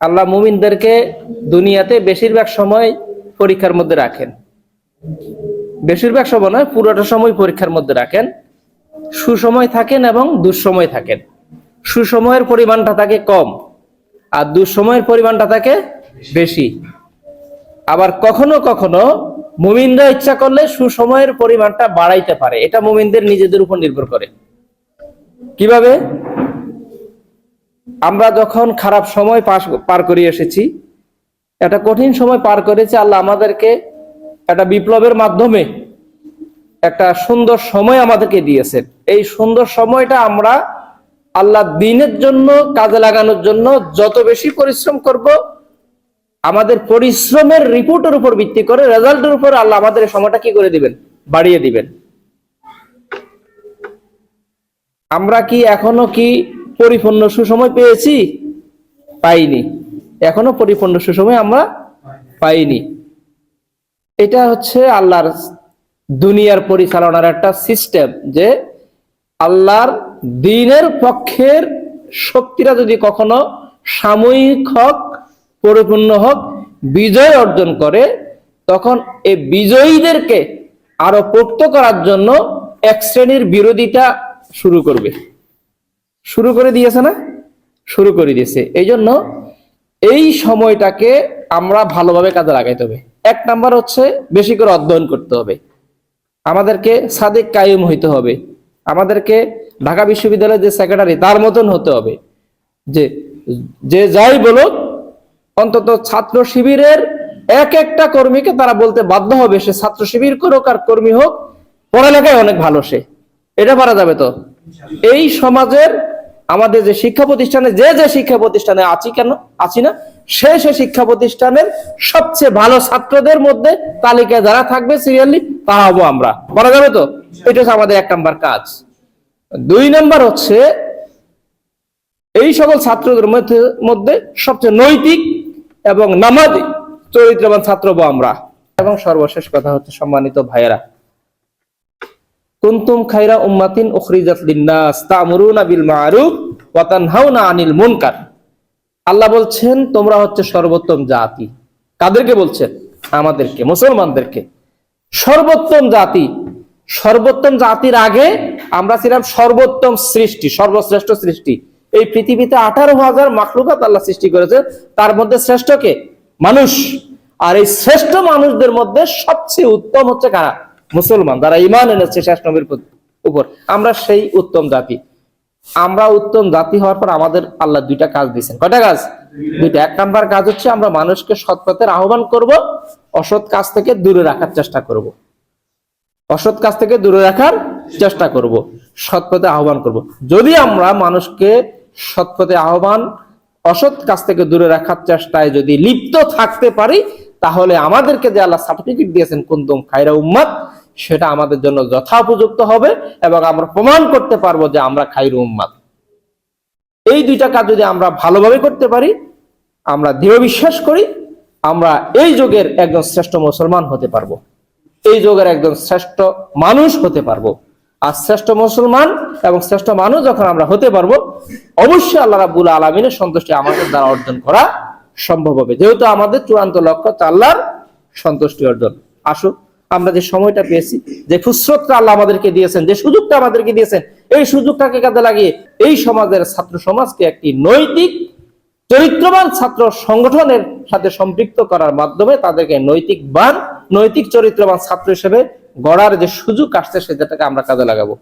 আল্লাহ মুমিনদেরকে দুনিয়াতে বেশিরভাগ সময় পরীক্ষার মধ্যে রাখেন। বেশিরভাগ সময় নয়, পুরোটা সময় পরীক্ষার মধ্যে রাখেন। সুসময় থাকেন এবং দুঃসময় থাকেন। সুসময়ের পরিমাণটা থাকে কম আর দুঃসময়ের পরিমাণটা থাকে বেশি। আবার কখনো কখনো মুমিনরা ইচ্ছা করলে সুসময়ের পরিমাণটা বাড়াইতে পারে। এটা মুমিনদের নিজেদের উপর নির্ভর করে। কীভাবে? আমরা যখন খারাপ সময় পার করে এসেছি, একটা কঠিন সময় পার করেছে আল্লাহ আমাদেরকে একটা বিপ্লবের মাধ্যমে একটা সুন্দর সময় আমাদেরকে দিয়েছেন এই সুন্দর সময়টা আমরা আল্লাহ দিনের জন্য, কাজে লাগানোর জন্য যত বেশি পরিশ্রম করব, আমাদের পরিশ্রমের রিপোর্টের উপর ভিত্তি করে, রেজাল্টের উপর আল্লাহ আমাদের সময়টা কি করে দিবেন? বাড়িয়ে দিবেন। আমরা কি এখনও কি পরিপূর্ণ সুসময় পেয়েছি? পাইনি। এখনও পরিপূর্ণ সুসময় আমরা পাইনি। এটা হচ্ছে আল্লাহর দুনিয়ার পরিচালনার একটা সিস্টেম যে আল্লাহর দিনের পক্ষের শক্তিরা যদি কখনো সাময়িক হোক, পরিপূর্ণ হোক, বিজয় অর্জন করে, তখন এই বিজয়ীদেরকে আরও পোক্ত করার জন্য এক শ্রেণির বিরোধিতা শুরু করবে। শুরু করে দিয়েছে না? শুরু করে দিয়েছে। এই জন্য এই সময়টাকে আমরা ভালোভাবে কাজে লাগাইতে হবে। এক নাম্বার হচ্ছে বেশি করে অধ্যয়ন করতে হবে। আমাদেরকে সাদেক কায়েম হইতে হবে। আমাদেরকে ঢাকা বিশ্ববিদ্যালয়ের যে সেক্রেটারি তার মতন হতে হবে। যে যে যাই বলুক, অন্তত ছাত্র শিবিরের এক একটা কর্মীকে তারা বলতে বাধ্য হবে, সে ছাত্র শিবির করুক আর কর্মী হোক, পড়ালেখায় অনেক ভালো সে। এটা পারা যাবে তো? এই সমাজের আমাদের যে শিক্ষা প্রতিষ্ঠানে, যে যে শিক্ষা প্রতিষ্ঠানে আছি কেন, আছি না, সে সে শিক্ষা প্রতিষ্ঠানের সবচেয়ে ভালো ছাত্রদের মধ্যে তালিকায় যারা থাকবে সিরিয়ালি তা হব আমরা। বলা যাবে তো? এটা হচ্ছে আমাদের এক নাম্বার কাজ। দুই নাম্বার হচ্ছে, এই সকল ছাত্রদের মধ্যে মধ্যে সবচেয়ে নৈতিক এবং নামাজি চরিত্রবান ছাত্র আমরা। এবং সর্বশেষ কথা হচ্ছে সম্মানিত ভাইয়েরা। কুনতুম খাইরা উম্মাতিন উখরিজাত লিন্নাস, তা'মুরুনা বিল মা'রুফ ওয়া তানহাউনা আনিল মুনকার। আল্লাহ বলছেন, তোমরা হচ্ছে সর্বোত্তম জাতি। কাদেরকে বলছেন? আমাদেরকে, মুসলমানদেরকে। সর্বোত্তম জাতি। সর্বোত্তম জাতির আগে আমরা ছিলাম সর্বোত্তম সৃষ্টি, সর্বশ্রেষ্ঠ সৃষ্টি। এই পৃথিবীতে আঠারো হাজার মাখলুকাত আল্লাহ সৃষ্টি করেছে তার মধ্যে শ্রেষ্ঠকে মানুষ। আর এই শ্রেষ্ঠ মানুষদের মধ্যে সবচেয়ে উত্তম হচ্ছে কারা? মুসলমান যারা ইমান এনেছে শেষ নবীর উপর, আমরা সেই উত্তম জাতি। আমরা উত্তম জাতি হওয়ার পর আমাদের আল্লাহ দুইটা কাজ দিয়েছেন। কয়টা কাজ? দুইটা। এক নাম্বার কাজ হচ্ছে আমরা মানুষকে সৎ পথের আহ্বান করব, অসৎ কাজ থেকে দূরে রাখার চেষ্টা করব। অসৎ কাজ থেকে দূরে রাখার চেষ্টা করব, সৎ পথে আহ্বান করব। যদি আমরা মানুষকে সৎ পথে আহ্বান, অসৎ কাজ থেকে দূরে রাখার চেষ্টায় যদি লিপ্ত থাকতে পারি, তাহলে আমাদেরকে যে আল্লাহ সার্টিফিকেট দিয়েছেন কুন্দুম খাইরা উম্মাদ সেটা আমাদের জন্য যথাপযুক্ত হবে এবং আমরা প্রমাণ করতে পারব যে আমরা খাইরু উম্মাদ। এই দুইটা কাজ যদি আমরা ভালোভাবে করতে পারি, আমরা দৃঢ় বিশ্বাস করি, আমরা এই যুগের একজন শ্রেষ্ঠ মুসলমান হতে পারব। এই যুগের একজন শ্রেষ্ঠ মানুষ হতে পারব। আর শ্রেষ্ঠ মুসলমান এবং শ্রেষ্ঠ মানুষ যখন আমরা হতে পারব, অবশ্যই আল্লাহ রাবুল আলমিনের সন্তুষ্টি আমাদের দ্বারা অর্জন করা সম্ভব হবে। যেহেতু আমাদের চূড়ান্ত লক্ষ্য আল্লাহর সন্তুষ্টি অর্জন। আসুক আমরা যে সময়টা পেয়েছি, যে ফুসরতটা আল্লাহ আমাদেরকে দিয়েছেন, যে সুযোগটা আমাদেরকে দিয়েছেন, এই সুযোগটাকে কাজে লাগিয়ে এই সমাজের ছাত্র সমাজকে একটি নৈতিক, চরিত্রবান ছাত্র সংগঠনের সাথে সম্পৃক্ত করার মাধ্যমে তাদেরকে নৈতিকবান নৈতিক চরিত্রবান ছাত্র হিসেবে গড়ার যে সুযোগ আসছে, সেটাকে আমরা কাজে লাগাবো।